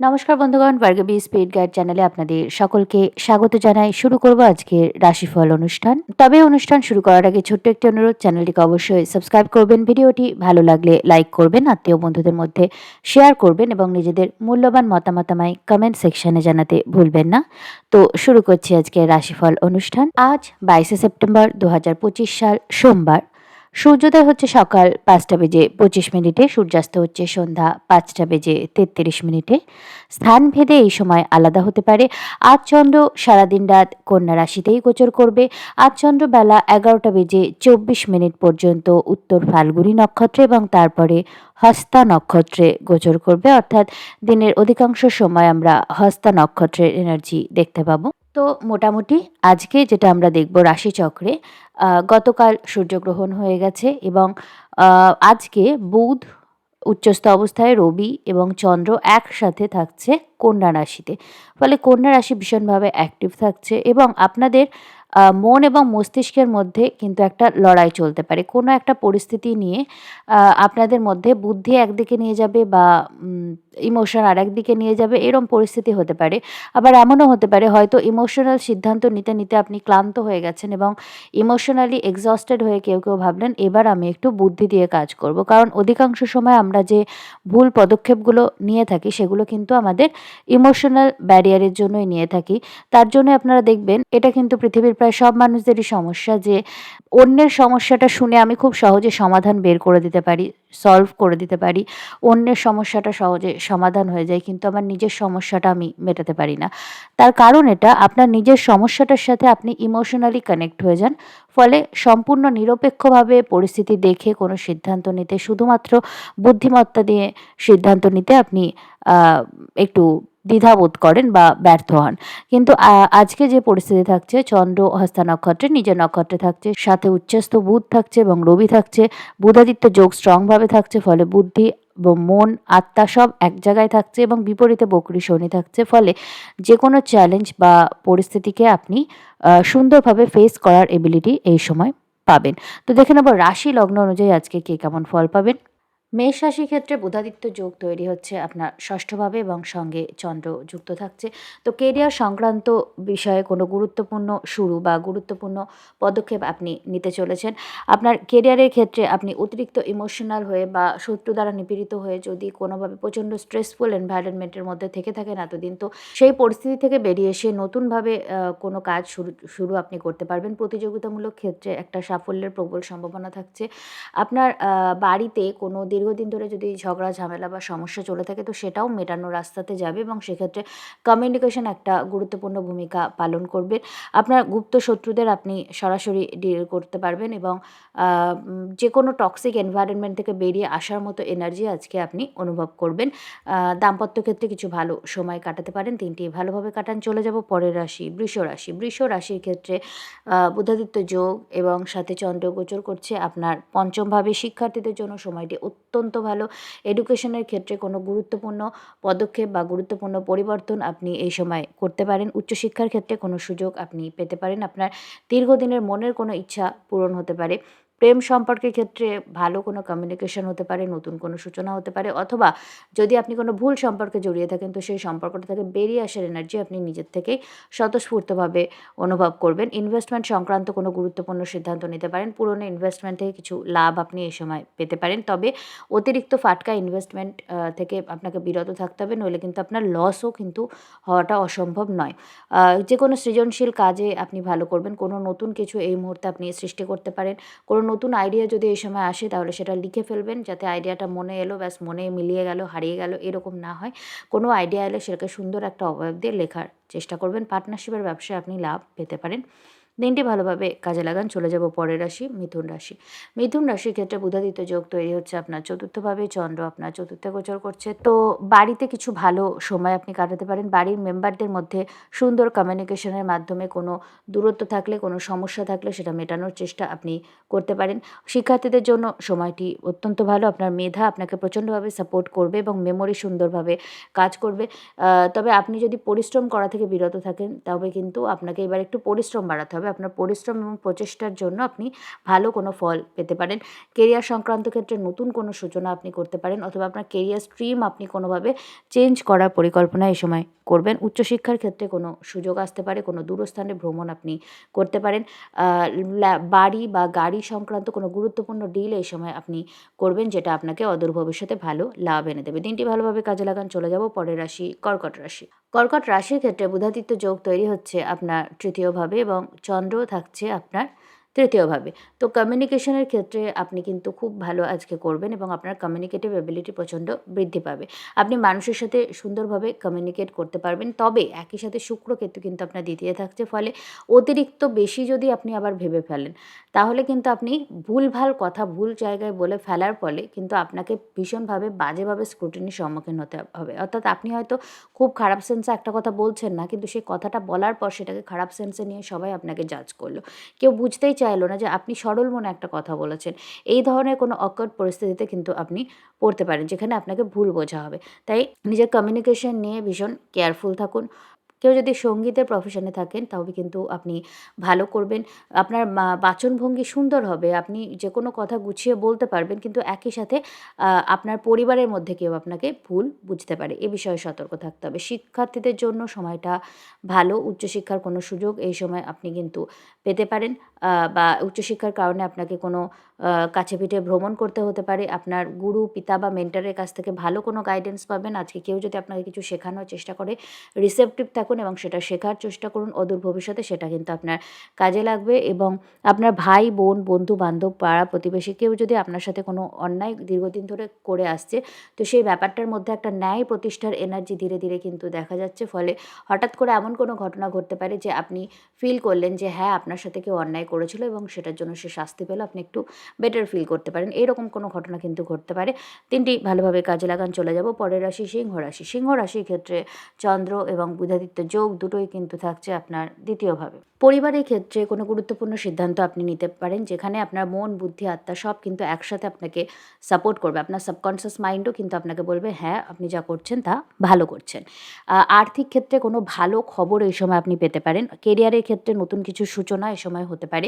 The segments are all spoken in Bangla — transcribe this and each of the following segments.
নমস্কার বন্ধুগণ বর্গবি স্পিড গাইড চ্যানেলে আপনাদের সকলকে স্বাগত জানাই। শুরু করব আজকের রাশিফল অনুষ্ঠান। তবে অনুষ্ঠান শুরু করার আগে ছোট্ট একটি অনুরোধ, চ্যানেলটিকে অবশ্যই সাবস্ক্রাইব করবেন। ভিডিওটি ভালো লাগলে লাইক করবেন, আত্মীয় বন্ধুদের মধ্যে শেয়ার করবেন এবং নিজেদের মূল্যবান মতামত আমায় কমেন্ট সেকশনে জানাতে ভুলবেন না। তো শুরু করছি আজকের রাশিফল অনুষ্ঠান। আজ বাইশে সেপ্টেম্বর দু হাজার পঁচিশ সাল, সোমবার। সূর্যোদয় হচ্ছে সকাল পাঁচটা বেজে পঁচিশ মিনিটে, সূর্যাস্ত হচ্ছে সন্ধ্যা পাঁচটা বেজে তেত্রিশ মিনিটে। স্থান ভেদে এই সময় আলাদা হতে পারে। আজ চন্দ্র সারাদিন রাত কন্যা রাশিতেই গোচর করবে। আজ চন্দ্র বেলা এগারোটা বেজে চব্বিশ মিনিট পর্যন্ত উত্তর ফাল্গুনি নক্ষত্রে এবং তারপরে হস্তা নক্ষত্রে গোচর করবে। অর্থাৎ দিনের অধিকাংশ সময় আমরা হস্তা নক্ষত্রের এনার্জি দেখতে পাবো। তো মোটামুটি আজকে যেটা আমরা দেখব রাশিচক্রে গতকাল সূর্যগ্রহণ হয়ে গেছে এবং আজকে বুধ উচ্চস্থ অবস্থায়, রবি এবং চন্দ্র একসাথে থাকছে কন্যা রাশিতে। ফলে কন্যা রাশি ভীষণভাবে অ্যাক্টিভ থাকছে এবং আপনাদের মন এবং মস্তিষ্কের মধ্যে কিন্তু একটা লড়াই চলতে পারে। কোনো একটা পরিস্থিতি নিয়ে আপনাদের মধ্যে বুদ্ধি একদিকে নিয়ে যাবে বা ইমোশন আর একদিকে নিয়ে যাবে, এরম পরিস্থিতি হতে পারে। আবার এমনও হতে পারে, হয়তো ইমোশনাল সিদ্ধান্ত নিতে নিতে আপনি ক্লান্ত হয়ে গেছেন এবং ইমোশনালি এক্সস্টেড হয়ে কেউ কেউ ভাবলেন, এবার আমি একটু বুদ্ধি দিয়ে কাজ করব। কারণ অধিকাংশ সময় আমরা যে ভুল পদক্ষেপগুলো নিয়ে থাকি, সেগুলো কিন্তু আমাদের ইমোশনাল ব্যারিয়ারের জন্যই নিয়ে থাকি। তার জন্য আপনারা দেখবেন, এটা কিন্তু পৃথিবীর প্রায় সব মানুষদেরই সমস্যা যে অন্যের সমস্যাটা শুনে আমি খুব সহজে সমাধান বের করে দিতে পারি সলভ করে দিতে পারি। অন্যের সমস্যাটা সহজে সমাধান হয়ে যায় কিন্তু আমার নিজের সমস্যাটা আমি মেটাতে পারি না। তার কারণ এটা, আপনার নিজের সমস্যাটার সাথে আপনি ইমোশনালি কানেক্ট হয়ে যান। ফলে সম্পূর্ণ নিরপেক্ষভাবে পরিস্থিতি দেখে কোনো সিদ্ধান্ত নিতে, শুধুমাত্র বুদ্ধিমত্তা দিয়ে সিদ্ধান্ত নিতে আপনি একটু দ্বিধাবোধ করেন বা ব্যর্থ হন। কিন্তু আজকে যে পরিস্থিতি থাকছে, চন্দ্র, হস্তা নক্ষত্রে, নিজের নক্ষত্রে থাকছে, সাথে উচ্চস্থ বুধ থাকছে এবং রবি থাকছে, বুধাদিত্য যোগ স্ট্রংভাবে থাকছে, ফলে বুদ্ধি এবং মন, আত্মা সব এক জায়গায় থাকছে এবং বিপরীতে বকরি শনি থাকছে, ফলে যে কোনো চ্যালেঞ্জ বা পরিস্থিতিকে আপনি সুন্দরভাবে ফেস করার এবিলিটি এই সময় পাবেন। তো দেখে নেব, রাশি লগ্ন অনুযায়ী আজকে কে কেমন ফল পাবেন? মেষ রাশির ক্ষেত্রে বুধাদিত্য যোগ তৈরি হচ্ছে আপনার ষষ্ঠভাবে এবং সঙ্গে চন্দ্র যুক্ত থাকছে। তো কেরিয়ার সংক্রান্ত বিষয়ে কোনো গুরুত্বপূর্ণ শুরু বা গুরুত্বপূর্ণ পদক্ষেপ আপনি নিতে চলেছেন। আপনার কেরিয়ারের ক্ষেত্রে আপনি অতিরিক্ত ইমোশনাল হয়ে বা শত্রু দ্বারা নিপীড়িত হয়ে যদি কোনোভাবে প্রচণ্ড স্ট্রেসফুল এনভায়রনমেন্টের মধ্যে থেকে থাকেন এতদিন, তো সেই পরিস্থিতি থেকে বেরিয়ে এসে নতুনভাবে কোনো কাজ শুরু শুরু আপনি করতে পারবেন। প্রতিযোগিতামূলক ক্ষেত্রে একটা সাফল্যের প্রবল সম্ভাবনা থাকছে। আপনার বাড়িতে কোনো দীর্ঘদিন ধরে যদি ঝগড়া, ঝামেলা বা সমস্যা চলে থাকে, তো সেটাও মেটানোর রাস্তাতে যাবে এবং সেক্ষেত্রে কমিউনিকেশন একটা গুরুত্বপূর্ণ ভূমিকা পালন করবে। আপনার গুপ্ত শত্রুদের আপনি সরাসরি ডিল করতে পারবেন এবং যে কোনো টক্সিক এনভায়রনমেন্ট থেকে বেরিয়ে আসার মতো এনার্জি আজকে আপনি অনুভব করবেন। দাম্পত্য ক্ষেত্রে কিছু ভালো সময় কাটাতে পারেন। তিনটি ভালোভাবে কাটান। চলে যাব পরের রাশি, বৃষ রাশি। বৃষ রাশির ক্ষেত্রে বুধাদিত্য যোগ এবং সাথে চন্দ্র গোচর করছে। আপনার পঞ্চমভাবে শিক্ষার্থীদের জন্য সময়টি অত্যন্ত ভালো। এডুকেশনের ক্ষেত্রে কোনো গুরুত্বপূর্ণ পদক্ষেপ বা গুরুত্বপূর্ণ পরিবর্তন আপনি এই সময় করতে পারেন। উচ্চশিক্ষার ক্ষেত্রে কোনো সুযোগ আপনি পেতে পারেন। আপনার দীর্ঘদিনের মনের কোনো ইচ্ছা পূরণ হতে পারে। প্রেম সম্পর্কের ক্ষেত্রে ভালো কোনো কমিউনিকেশন হতে পারে, নতুন কোনো সূচনা হতে পারে, অথবা যদি আপনি কোনো ভুল সম্পর্কে জড়িয়ে থাকেন, তো সেই সম্পর্কটা থেকে বেরিয়ে আসার এনার্জি আপনি নিজের থেকেই স্বতঃস্ফূর্তভাবে অনুভব করবেন। ইনভেস্টমেন্ট সংক্রান্ত কোনো গুরুত্বপূর্ণ সিদ্ধান্ত নিতে পারেন। পুরনো ইনভেস্টমেন্ট থেকে কিছু লাভ আপনি এই সময় পেতে পারেন। তবে অতিরিক্ত ফাটকা ইনভেস্টমেন্ট থেকে আপনাকে বিরত থাকতে হবে, নইলে কিন্তু আপনার লসও কিন্তু হওয়াটা অসম্ভব নয়। যে কোনো সৃজনশীল কাজে আপনি ভালো করবেন। কোনো নতুন কিছু এই মুহূর্তে আপনি সৃষ্টি করতে পারেন। কোনো নতুন আইডিয়া যদি এই সময় আসে, তাহলে সেটা লিখে ফেলবেন, যাতে আইডিয়াটা মনে এলো, ব্যাস মনে মিলিয়ে গেল, হারিয়ে গেল, এরকম না হয়। কোনো আইডিয়া এলে সেটাকে সুন্দর একটা অবয়ব দিয়ে লেখার চেষ্টা করবেন। পার্টনারশিপের ব্যবসায় আপনি লাভ পেতে পারেন। দিনটি ভালোভাবে কাজে লাগান, চলে যাব পরের রাশি, মিথুন রাশি। মিথুন রাশির ক্ষেত্রে বুধাদিত্য যোগ তৈরি হচ্ছে আপনার চতুর্থভাবে, চন্দ্র আপনার চতুর্থে গোচর করছে। তো বাড়িতে কিছু ভালো সময় আপনি কাটাতে পারেন। বাড়ির মেম্বারদের মধ্যে সুন্দর কমিউনিকেশনের মাধ্যমে কোনো দূরত্ব থাকলে, কোনো সমস্যা থাকলে সেটা মেটানোর চেষ্টা আপনি করতে পারেন। শিক্ষার্থীদের জন্য সময়টি অত্যন্ত ভালো। আপনার মেধা আপনাকে প্রচণ্ডভাবে সাপোর্ট করবে এবং মেমোরি সুন্দরভাবে কাজ করবে। তবে আপনি যদি পরিশ্রম করা থেকে বিরত থাকেন, তবে কিন্তু আপনাকে এবার একটু পরিশ্রম বাড়াতে হবে। হবে আপনার পরিশ্রম এবং প্রচেষ্টার জন্য আপনি ভালো কোনো ফল পেতে পারেন। কেরিয়ার সংক্রান্ত ক্ষেত্রে নতুন কোনো সূচনা আপনি করতে পারেন অথবা আপনার কেরিয়ার স্ট্রিম আপনি কোনোভাবে চেঞ্জ করার পরিকল্পনা এই সময় করবেন। উচ্চশিক্ষার ক্ষেত্রে কোনো সুযোগ আসতে পারে, কোনো দূরস্থানে ভ্রমণ আপনি করতে পারেন। বাড়ি বা গাড়ি সংক্রান্ত কোনো গুরুত্বপূর্ণ ডিল এই সময় আপনি করবেন যেটা আপনাকে অদূর ভবিষ্যতে ভালো লাভ এনে দেবে। দিনটি ভালোভাবে কাজে লাগান। চলে যাব পরের রাশি, কর্কট রাশি। কর্কট রাশির ক্ষেত্রে বুধাদিত্য যোগ তৈরি হচ্ছে আপনার তৃতীয়ভাবে এবং চন্দ্র থাকছে আপনার তৃতীয়ভাবে। তো কমিউনিকেশনের ক্ষেত্রে আপনি কিন্তু খুব ভালো আজকে করবেন এবং আপনার কমিউনিকেটিভ এবিলিটি প্রচণ্ড বৃদ্ধি পাবে। আপনি মানুষের সাথে সুন্দরভাবে কমিউনিকেট করতে পারবেন, তবে একই সাথে শুক্র কেতু কিন্তু আপনার দ্বিতীয় থাকছে, ফলে অতিরিক্ত বেশি যদি আপনি আবার ভেবে ফেলেন, তাহলে কিন্তু আপনি ভুলভাল কথা ভুল জায়গায় বলে ফেলার ফলে কিন্তু আপনাকে ভীষণভাবে বাজেভাবে স্ক্রুটিনির সম্মুখীন হতে হবে। অর্থাৎ আপনি হয়তো খুব খারাপ সেন্সে একটা কথা বলছেন না, কিন্তু সেই কথাটা বলার পর সেটাকে খারাপ সেন্সে নিয়ে সবাই আপনাকে জাজ করল। কেউ বুঝতেই চাইলো না যে আপনি সরল মনে একটা কথা বলেছেন। এই ধরনের কোনো অকট পরিস্থিতিতে কিন্তু আপনি পড়তে পারেন, যেখানে আপনাকে ভুল বোঝা হবে। তাই নিজের কমিউনিকেশন নিয়ে ভীষণ কেয়ারফুল থাকুন। কেউ যদি সঙ্গীতের প্রফেশনে থাকেন তবে কিন্তু আপনি ভালো করবেন। আপনার বাচনভঙ্গি সুন্দর হবে, আপনি যে কোনো কথা গুছিয়ে বলতে পারবেন, কিন্তু একই সাথে আপনার পরিবারের মধ্যে কেউ আপনাকে ভুল বুঝতে পারে। এ বিষয়ে সতর্ক থাকতে হবে। শিক্ষার্থীদের জন্য সময়টা ভালো, উচ্চশিক্ষার কোনো সুযোগ এই সময় আপনি কিন্তু পেতে পারেন। বা উচ্চশিক্ষার কারণে আপনাকে কোনো কাছে পিঠে ভ্রমণ করতে হতে পারে। আপনার গুরু, পিতা বা মেন্টারের কাছ থেকে ভালো কোনো গাইডেন্স পাবেন। আজকে কেউ যদি আপনাকে কিছু শেখানোর চেষ্টা করে রিসেপটিভ থাকুন এবং সেটা শেখার চেষ্টা করুন। অদূর ভবিষ্যতে সেটা কিন্তু আপনার কাজে লাগবে এবং আপনার ভাই, বোন বন্ধু বান্ধব পাড়া প্রতিবেশী কেউ যদি আপনার সাথে কোনো অন্যায় দীর্ঘদিন ধরে করে আসছে, তো সেই ব্যাপারটার মধ্যে একটা ন্যায় প্রতিষ্ঠার এনার্জি ধীরে ধীরে কিন্তু দেখা যাচ্ছে। ফলে হঠাৎ করে এমন কোনো ঘটনা ঘটতে পারে যে আপনি ফিল করলেন যে হ্যাঁ আপনার সাথে কেউ অন্যায় করেছিল এবং সেটার জন্য সে শাস্তি পেল আপনি একটু বেটার ফিল করতে পারেন। এরকম কোনো ঘটনা কিন্তু ঘটতে পারে। তিনটি ভালোভাবে কাজে লাগান, চলে যাব। পরের রাশি সিংহ রাশি। সিংহ রাশির ক্ষেত্রে চন্দ্র এবং বুধাদিত্য যোগ দুটোই কিন্তু থাকছে আপনার দ্বিতীয়ভাবে পরিবারের ক্ষেত্রে কোনো গুরুত্বপূর্ণ সিদ্ধান্ত আপনি নিতে পারেন, যেখানে আপনার মন, বুদ্ধি, আত্মা সব কিন্তু একসাথে আপনাকে সাপোর্ট করবে। আপনার সাবকনসিয়াস মাইন্ডও কিন্তু আপনাকে বলবে হ্যাঁ আপনি যা করছেন তা ভালো করছেন। আর্থিক ক্ষেত্রে কোনো ভালো খবর এই সময় আপনি পেতে পারেন। কেরিয়ারের ক্ষেত্রে নতুন কিছু সূচনা এ সময় হতে পারে।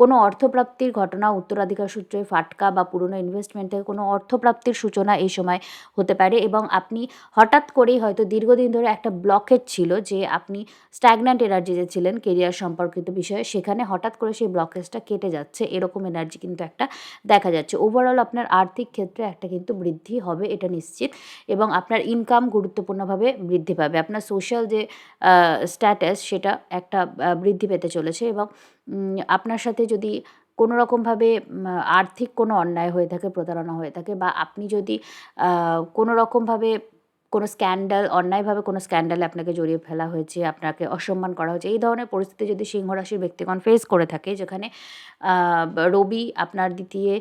কোনো অর্থপ্রাপ্তির ঘটনা, উত্তরাধিকার সূত্রে ফাটকা বা পুরনো ইনভেস্টমেন্ট থেকে কোনো অর্থপ্রাপ্তির সূচনা এই সময় হতে পারে এবং আপনি হঠাৎ করেই হয়তো দীর্ঘদিন ধরে একটা ব্লকেজ ছিল যে আপনি স্ট্যাগন্যান্ট এনার্জিতে ছিলেন কেরিয়ার সম্পর্কিত বিষয়ে, সেখানে হঠাৎ করে সেই ব্লকেজটা কেটে যাচ্ছে, এরকম এনার্জি কিন্তু একটা দেখা যাচ্ছে। ওভারঅল আপনার আর্থিক ক্ষেত্রে একটা কিন্তু বৃদ্ধি হবে, এটা নিশ্চিত। এবং আপনার ইনকাম গুরুত্বপূর্ণভাবে বৃদ্ধি পাবে। আপনার সোশ্যাল যে স্ট্যাটাস সেটা একটা বৃদ্ধি পেতে চলেছে। এবং আপনার সাথে যদি কোনো রকমভাবে আর্থিক কোনো অন্যায় হয়ে থাকে, প্রতারণা হয়ে থাকে, বা আপনি যদি কোনো রকমভাবে কোনো স্ক্যান্ডাল, অন্যায়ভাবে কোনো স্ক্যান্ডালে আপনাকে জড়িয়ে ফেলা হয়েছে, আপনাকে অসম্মান করা হয়েছে, এই ধরনের পরিস্থিতি যদি সিংহ রাশির ব্যক্তিগণ ফেস করে থাকে, যেখানে রবি আপনার দ্বিতীয়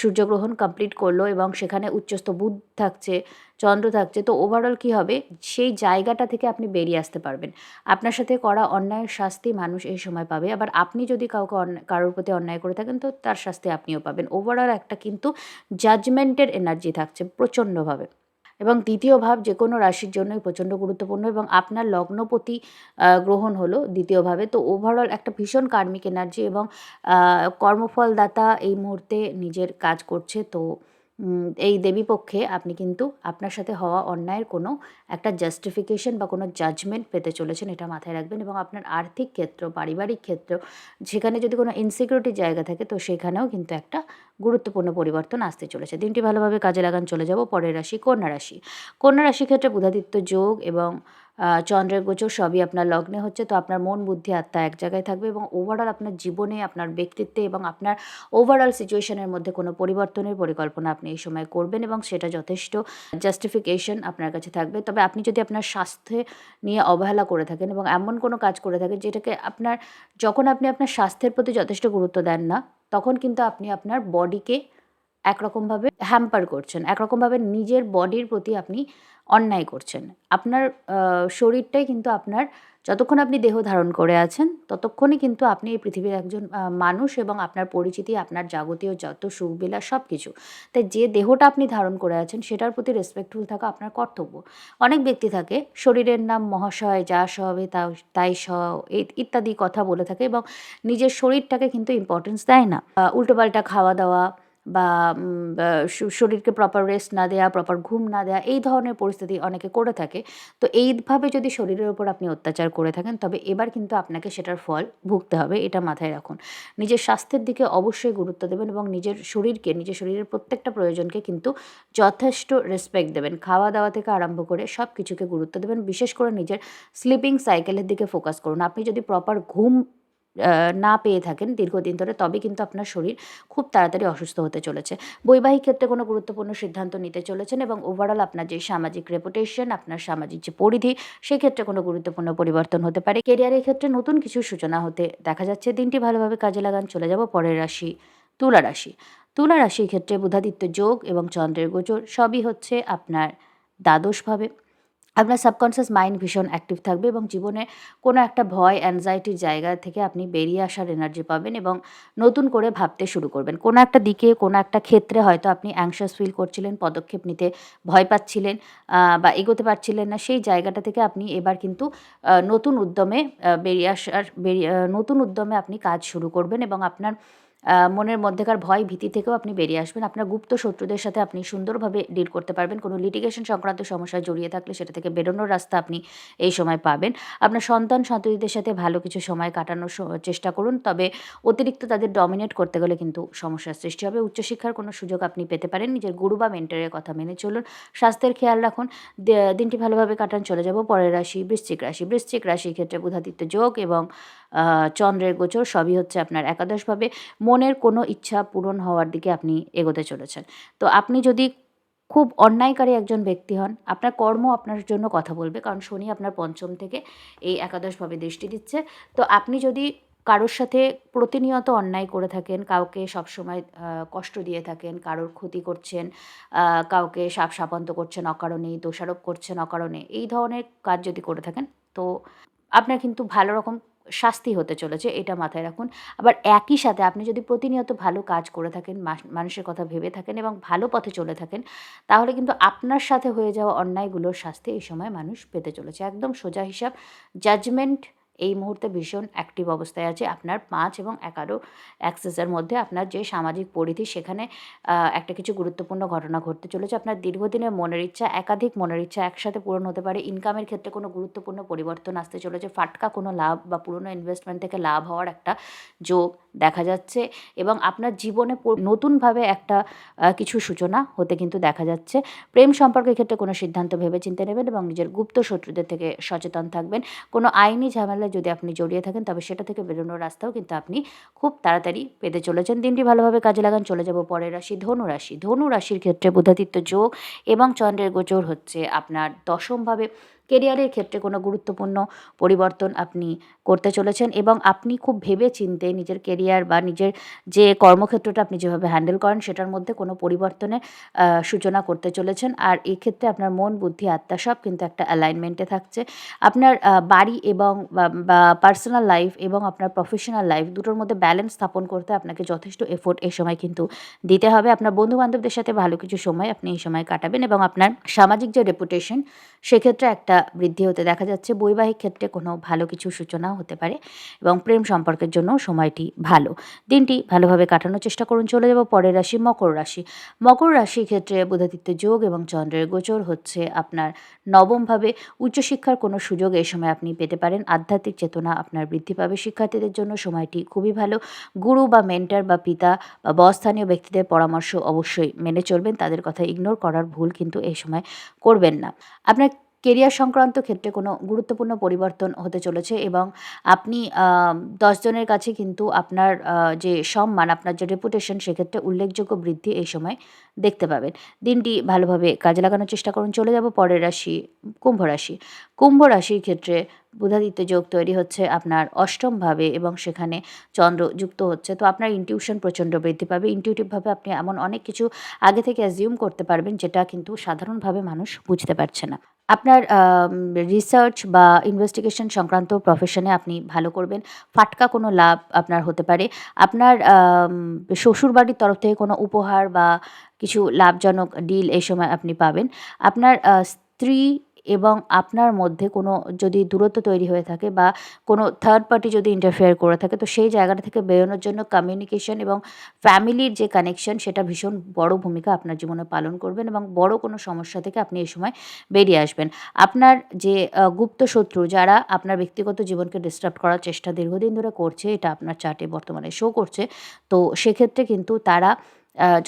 সূর্যগ্রহণ কমপ্লিট করল এবং সেখানে উচ্চস্থ বুধ থাকছে, চন্দ্র থাকছে, তো ওভারঅল কী হবে? সেই জায়গাটা থেকে আপনি বেরিয়ে আসতে পারবেন। আপনার সাথে করা অন্যায়ের শাস্তি মানুষ এই সময় পাবে, আবার আপনি যদি কাউকে কারোর প্রতি অন্যায় করে থাকেন, তো তার শাস্তি আপনিও পাবেন। ওভারঅল একটা কিন্তু জাজমেন্টের এনার্জি থাকছে প্রচণ্ডভাবে। এবং দ্বিতীয় ভাব যে কোনো রাশির জন্যই প্রচণ্ড গুরুত্বপূর্ণ এবং আপনার লগ্নপতি গ্রহণ হলো দ্বিতীয়ভাবে তো ওভারঅল একটা ভীষণ কার্মিক এনার্জি এবং কর্মফলদাতা এই মুহূর্তে নিজের কাজ করছে। তো এই দেবীপক্ষে আপনি কিন্তু আপনার সাথে হওয়া অন্যায়ের কোনো একটা জাস্টিফিকেশন বা কোনো জাজমেন্ট পেতে চলেছেন, এটা মাথায় রাখবেন এবং আপনার আর্থিক ক্ষেত্র, পারিবারিক ক্ষেত্র, যেখানে যদি কোনো ইনসিকিউরিটির জায়গা থাকে, তো সেখানেও কিন্তু একটা গুরুত্বপূর্ণ পরিবর্তন আসতে চলেছে। দিনটি ভালোভাবে কাজে লাগান, চলে যাব। পরের রাশি কন্যা রাশি। কন্যা রাশির ক্ষেত্রে বুধাদিত্য যোগ এবং চন্দ্রের গোচর সবই আপনার লগ্নে হচ্ছে, তো আপনার মন, বুদ্ধি, আত্মা এক জায়গায় থাকবে এবং ওভারঅল আপনার জীবনে, আপনার ব্যক্তিত্বে এবং আপনার ওভারঅল সিচুয়েশনের মধ্যে কোনো পরিবর্তনের পরিকল্পনা আপনি এই সময় করবেন এবং সেটা যথেষ্ট জাস্টিফিকেশন আপনার কাছে থাকবে। তবে আপনি যদি আপনার স্বাস্থ্যে নিয়ে অবহেলা করে থাকেন এবং এমন কোনো কাজ করে থাকেন যেটাকে আপনার, যখন আপনি আপনার স্বাস্থ্যের প্রতি যথেষ্ট গুরুত্ব দেন না, তখন কিন্তু আপনি আপনার বডিকে একরকমভাবে হ্যাম্পার করছেন, একরকমভাবে নিজের বডির প্রতি আপনি অন্যায় করছেন। আপনার শরীরটাই কিন্তু আপনার যতক্ষণ আপনি দেহ ধারণ করে আছেন, ততক্ষণই কিন্তু আপনি এই পৃথিবীর একজন মানুষ এবং আপনার পরিচিতি, আপনার যাবতীয় যত সুখবিলাস সব কিছু তাই যে দেহটা আপনি ধারণ করে আছেন, সেটার প্রতি রেসপেক্টফুল থাকা আপনার কর্তব্য। অনেক ব্যক্তি থাকে, শরীরের নাম মহাশয়, যা সবে তা, তাই স ইত্যাদি কথা বলে থাকে এবং নিজের শরীরটাকে কিন্তু ইম্পর্টেন্স দেয় না। উল্টোপাল্টা খাওয়া দাওয়া বা শরীরকে প্রপার রেস্ট না দেওয়া প্রপার ঘুম না দেওয়া এই ধরনের পরিস্থিতি অনেকে করে থাকে। তো এইভাবে যদি শরীরের ওপর আপনি অত্যাচার করে থাকেন, তবে এবার কিন্তু আপনাকে সেটার ফল ভুগতে হবে, এটা মাথায় রাখুন। নিজের স্বাস্থ্যের দিকে অবশ্যই গুরুত্ব দেবেন এবং নিজের শরীরকে, নিজের শরীরের প্রত্যেকটা প্রয়োজনকে কিন্তু যথেষ্ট রেসপেক্ট দেবেন। খাওয়া দাওয়া থেকে আরম্ভ করে সব কিছুকে গুরুত্ব দেবেন। বিশেষ করে নিজের স্লিপিং সাইকেলের দিকে ফোকাস করুন। আপনি যদি প্রপার ঘুম না পেয়ে থাকেন দীর্ঘদিন ধরে, তবে কিন্তু আপনার শরীর খুব তাড়াতাড়ি অসুস্থ হতে চলেছে। বৈবাহিক ক্ষেত্রে কোনো গুরুত্বপূর্ণ সিদ্ধান্ত নিতে চলেছেন এবং ওভারঅল আপনার যে সামাজিক রেপুটেশন আপনার সামাজিক যে পরিধি, সেক্ষেত্রে কোনো গুরুত্বপূর্ণ পরিবর্তন হতে পারে। কেরিয়ারের ক্ষেত্রে নতুন কিছু সূচনা হতে দেখা যাচ্ছে। দিনটি ভালোভাবে কাজে লাগান, চলে যাব পরের রাশি, তুলা রাশি। তুলা রাশির ক্ষেত্রে বুধাদিত্য যোগ এবং চন্দ্রের গোচর, সবই হচ্ছে আপনার দ্বাদশভাবে আপনার সাবকনসিয়াস মাইন্ড ভীষণ অ্যাক্টিভ থাকবে এবং জীবনে কোনো একটা ভয় অ্যাংজাইটির জায়গা থেকে আপনি বেরিয়ে আসার এনার্জি পাবেন এবং নতুন করে ভাবতে শুরু করবেন। কোনো একটা দিকে, কোনো একটা ক্ষেত্রে হয়তো আপনি অ্যাংশাস ফিল করছিলেন, পদক্ষেপ নিতে ভয় পাচ্ছিলেন বা এগোতে পারছিলেন না, সেই জায়গাটা থেকে আপনি এবার কিন্তু নতুন উদ্যমে বেরিয়ে আসার, বেরিয়ে নতুন উদ্যমে আপনি কাজ শুরু করবেন এবং আপনার মনের মধ্যেকার ভয় ভীতি থেকেও আপনি বেরিয়ে আসবেন। আপনার গুপ্ত শত্রুদের সাথে আপনি সুন্দরভাবে ডিল করতে পারবেন। কোনো লিটিগেশন সংক্রান্ত সমস্যায় জড়িয়ে থাকলে সেটা থেকে বেরোনোর রাস্তা আপনি এই সময় পাবেন। আপনার সন্তান সন্ততিদের সাথে ভালো কিছু সময় কাটানোর চেষ্টা করুন। তবে অতিরিক্ত তাদের ডমিনেট করতে গেলে কিন্তু সমস্যার সৃষ্টি হবে। উচ্চশিক্ষার কোনো সুযোগ আপনি পেতে পারেন। নিজের গুরু বা মেন্টারের কথা মেনে চলুন। স্বাস্থ্যের খেয়াল রাখুন। দিনটি ভালোভাবে কাটান, চলে যাব। পরের রাশি বৃশ্চিক রাশি। বৃশ্চিক রাশির ক্ষেত্রে বুধাদিত্য যোগ এবং চন্দ্রের গোচর সবই হচ্ছে আপনার একাদশভাবে। মনের কোনো ইচ্ছা পূরণ হওয়ার দিকে আপনি এগোতে চলেছেন। তো আপনি যদি খুব অন্যায়কারী একজন ব্যক্তি হন, আপনার কর্ম আপনার জন্য কথা বলবে, কারণ শনি আপনার পঞ্চম থেকে এই একাদশভাবে দৃষ্টি দিচ্ছে। তো আপনি যদি কারোর সাথে প্রতিনিয়ত অন্যায় করে থাকেন, কাউকে সবসময় কষ্ট দিয়ে থাকেন, কারোর ক্ষতি করছেন কাউকে সাপ সাপান্ত করছেন অকারণে, দোষারোপ করছেন অকারণে, এই ধরনের কাজ যদি করে থাকেন, তো আপনার কিন্তু ভালো রকম শাস্তি হতে চলেছে, এটা মাথায় রাখুন। আবার একই সাথে আপনি যদি প্রতিনিয়ত ভালো কাজ করে থাকেন মানুষের কথা ভেবে থাকেন এবং ভালো পথে চলে থাকেন, তাহলে কিন্তু আপনার সাথে হয়ে যাওয়া অন্যায়গুলোর শাস্তি এই সময় মানুষ পেতে চলেছে। একদম সোজা হিসাব জাজমেন্ট এই মুহূর্তে ভীষণ অ্যাক্টিভ অবস্থায় আছে। আপনার পাঁচ এবং এগারো অ্যাক্সেসের মধ্যে আপনার যে সামাজিক পরিধি, সেখানে একটা কিছু গুরুত্বপূর্ণ ঘটনা ঘটতে চলেছে। আপনার দীর্ঘদিনের মনের ইচ্ছা, একাধিক মনের ইচ্ছা একসাথে পূরণ হতে পারে। ইনকামের ক্ষেত্রে কোনো গুরুত্বপূর্ণ পরিবর্তন আসতে চলেছে। ফাটকা কোনো লাভ বা পুরনো ইনভেস্টমেন্ট থেকে লাভ হওয়ার একটা যোগ দেখা যাচ্ছে এবং আপনার জীবনে নতুনভাবে একটা কিছু সূচনা হতে কিন্তু দেখা যাচ্ছে। প্রেম সম্পর্কের ক্ষেত্রে কোনো সিদ্ধান্ত ভেবে চিন্তে নেবেন এবং নিজের গুপ্ত শত্রুদের থেকে সচেতন থাকবেন। কোনো আইনি ঝামেলায় যদি আপনি জড়িয়ে থাকেন, তবে সেটা থেকে বেরোনোর রাস্তাও কিন্তু আপনি খুব তাড়াতাড়ি পেতে চলেছেন। দিনটি ভালোভাবে কাজে লাগান, চলে যাব পরের রাশি ধনু রাশি। ধনু রাশির ক্ষেত্রে বুধাদিত্য যোগ এবং চন্দ্রের গোচর হচ্ছে আপনার দশমভাবে। কেরিয়ারের ক্ষেত্রে কোনো গুরুত্বপূর্ণ পরিবর্তন আপনি করতে চলেছেন এবং আপনি খুব ভেবে চিনতে নিজের কেরিয়ার বা নিজের যে কর্মক্ষেত্রটা আপনি যেভাবে হ্যান্ডেল করেন সেটার মধ্যে কোনো পরিবর্তনের সূচনা করতে চলেছেন। আর এই ক্ষেত্রে আপনার মন, বুদ্ধি, আত্মা সব কিন্তু একটা অ্যালাইনমেন্টে থাকছে। আপনার বাড়ি এবং বা পার্সোনাল লাইফ এবং আপনার প্রফেশনাল লাইফ দুটোর মধ্যে ব্যালেন্স স্থাপন করতে আপনাকে যথেষ্ট এফোর্ট এই সময় কিন্তু দিতে হবে। আপনার বন্ধু বান্ধবদের সাথে ভালো কিছু সময় আপনি এই সময় কাটাবেন এবং আপনার সামাজিক যে রেপুটেশন সেক্ষেত্রে একটা বৃদ্ধি হতে দেখা যাচ্ছে। বৈবাহিক ক্ষেত্রে কোনো ভালো কিছু সূচনা হতে পারে এবং প্রেম সম্পর্কের জন্য সময়টি ভালো। দিনটি ভালোভাবে কাটানোর চেষ্টা করুন। চলে যাব পরের রাশি, মকর রাশি। মকর রাশির ক্ষেত্রে বুধাদিত্য যোগ এবং চন্দ্রের গোচর হচ্ছে আপনার নবমভাবে। উচ্চশিক্ষার কোনো সুযোগ এই সময় আপনি পেতে পারেন। আধ্যাত্মিক চেতনা আপনার বৃদ্ধি পাবে। শিক্ষার্থীদের জন্য সময়টি খুবই ভালো। গুরু বা মেন্টার বা পিতা বা বস্থানীয় ব্যক্তিদের পরামর্শ অবশ্যই মেনে চলবেন। তাদের কথা ইগনোর করার ভুল কিন্তু এই সময় করবেন না। আপনার কেরিয়ার সংক্রান্ত ক্ষেত্রে কোনো গুরুত্বপূর্ণ পরিবর্তন হতে চলেছে এবং আপনি দশজনের কাছে কিন্তু আপনার যে সম্মান, আপনার যে রেপুটেশন সেক্ষেত্রে উল্লেখযোগ্য বৃদ্ধি এই সময় দেখতে পাবেন। দিনটি ভালোভাবে কাজে লাগানোর চেষ্টা করুন। চলে যাব পরের রাশি, কুম্ভ রাশি। কুম্ভ রাশির ক্ষেত্রে বুধাদিত্য যোগ তৈরি হচ্ছে আপনার অষ্টমভাবে এবং সেখানে চন্দ্র যুক্ত হচ্ছে। তো আপনার ইনটিউশন প্রচণ্ড বৃদ্ধি পাবে। ইনটিউটিভভাবে আপনি এমন অনেক কিছু আগে থেকে অ্যাজিউম করতে পারবেন, যেটা কিন্তু সাধারণভাবে মানুষ বুঝতে পারছে না। আপনার রিসার্চ বা ইনভেস্টিগেশন সংক্রান্ত প্রফেশনে আপনি ভালো করবেন। ফাটকা কোনো লাভ আপনার হতে পারে। আপনার শ্বশুরবাড়ির তরফ থেকে কোনো উপহার বা কিছু লাভজনক ডিল এই সময় আপনি পাবেন। আপনার স্ত্রী এবং আপনার মধ্যে কোনো যদি দূরত্ব তৈরি হয়ে থাকে বা কোনো থার্ড পার্টি যদি ইন্টারফেয়ার করে থাকে, তো সেই জায়গাটা থেকে বেরোনোর জন্য কমিউনিকেশন এবং ফ্যামিলির যে কানেকশন সেটা ভীষণ বড় ভূমিকা আপনার জীবনে পালন করবেন এবং বড় কোনো সমস্যা থেকে আপনি এই সময় বেরিয়ে আসবেন। আপনার যে গুপ্ত শত্রু যারা আপনার ব্যক্তিগত জীবনকে ডিস্টার্ব করার চেষ্টা দীর্ঘদিন ধরে করছে, এটা আপনার চার্টে বর্তমানে শো করছে, তো সেক্ষেত্রে কিন্তু তারা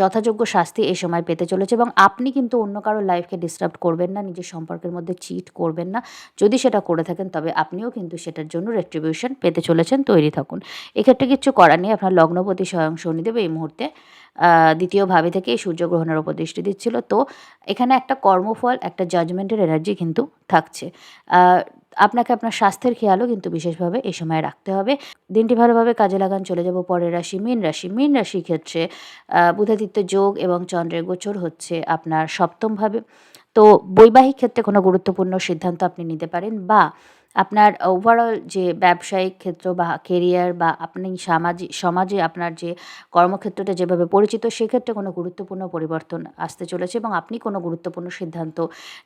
যথাযোগ্য শাস্তি এই সময় পেতে চলেছে এবং আপনি কিন্তু অন্য কারও লাইফকে ডিস্টার্ব করবেন না নিজের সম্পর্কের মধ্যে চিট করবেন না। যদি সেটা করে থাকেন তবে আপনিও কিন্তু সেটার জন্য রেট্রিবিউশন পেতে চলেছেন। তৈরি থাকুন। এক্ষেত্রে কিছু করার নেই। আপনার লগ্নপতি স্বয়ং শনিদেব এই মুহূর্তে আহ, দ্বিতীয় ভাবে থেকে এই সূর্যগ্রহণের ওপর দৃষ্টি দিচ্ছিল। তো এখানে একটা কর্মফল একটা জাজমেন্টের এনার্জি কিন্তু থাকছে। আপনাকে আপনার স্বাস্থ্যের খেয়ালও কিন্তু বিশেষভাবে এই সময় রাখতে হবে। দিনটি ভালোভাবে কাজে লাগান, চলে যাব পরের রাশি, মীন রাশি। মীন রাশির ক্ষেত্রে বুধাদিত্য যোগ এবং চন্দ্রের গোচর হচ্ছে আপনার সপ্তমভাবে তো বৈবাহিক ক্ষেত্রে কোনো গুরুত্বপূর্ণ সিদ্ধান্ত আপনি নিতে পারেন বা আপনার ওভারঅল যে ব্যবসায়িক ক্ষেত্র বা কেরিয়ার বা আপনি সামাজিক সমাজে আপনার যে কর্মক্ষেত্রটা যেভাবে পরিচিত, সেক্ষেত্রে কোনো গুরুত্বপূর্ণ পরিবর্তন আসতে চলেছে এবং আপনি কোনো গুরুত্বপূর্ণ সিদ্ধান্ত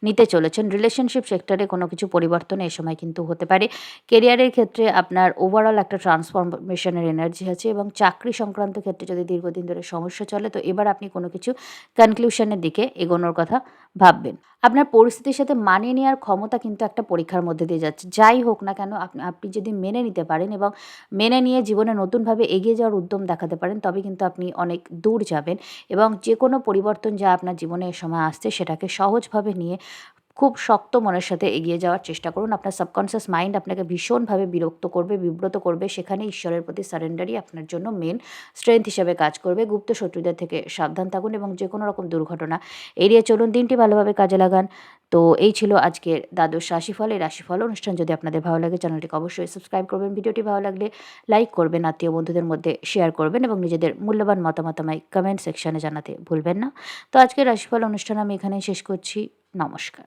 নিতে চলেছেন। রিলেশনশিপ সেক্টরে কোনো কিছু পরিবর্তন এই সময় কিন্তু হতে পারে। কেরিয়ারের ক্ষেত্রে আপনার ওভারঅল একটা ট্রান্সফরমেশনের এনার্জি আছে এবং চাকরি সংক্রান্ত ক্ষেত্রে যদি দীর্ঘদিন ধরে সমস্যা চলে, তো এবার আপনি কোনো কিছু কনক্লুশনের দিকে এগোনোর কথা ভাববেন। আপনার পরিস্থিতির সাথে মানিয়ে নেওয়ার ক্ষমতা কিন্তু একটা পরীক্ষার মধ্যে দিয়ে যাচ্ছে। যাই হোক না কেন, আপনি আপনি যদি মেনে নিতে পারেন এবং মেনে নিয়ে জীবনে নতুনভাবে এগিয়ে যাওয়ার উদ্যম দেখাতে পারেন, তবে কিন্তু আপনি অনেক দূর যাবেন এবং যে কোনো পরিবর্তন যা আপনার জীবনে এ সময় আসছে সেটাকে সহজভাবে নিয়ে খুব শক্ত মনের সাথে এগিয়ে যাওয়ার চেষ্টা করুন। আপনার সাবকনসিয়াস মাইন্ড আপনাকে ভীষণভাবে বিরক্ত করবে, বিব্রত করবে। সেখানে ঈশ্বরের প্রতি সারেন্ডারই আপনার জন্য মেন স্ট্রেংথ হিসেবে কাজ করবে। গুপ্ত শত্রুদের থেকে সাবধান থাকুন এবং যে কোনো রকম দুর্ঘটনা এড়িয়ে চলুন। দিনটি ভালোভাবে কাজে লাগান। তো এই ছিল আজকের দ্বাদশ রাশিফল। এই রাশিফল অনুষ্ঠান যদি আপনাদের ভালো লাগে, চ্যানেলটিকে অবশ্যই সাবস্ক্রাইব করবেন। ভিডিওটি ভালো লাগলে লাইক করবেন, আত্মীয় বন্ধুদের মধ্যে শেয়ার করবেন এবং নিজেদের মূল্যবান মতামত আমায় কমেন্ট সেকশানে জানাতে ভুলবেন না। তো আজকের রাশিফল অনুষ্ঠান আমি এখানেই শেষ করছি। নমস্কার।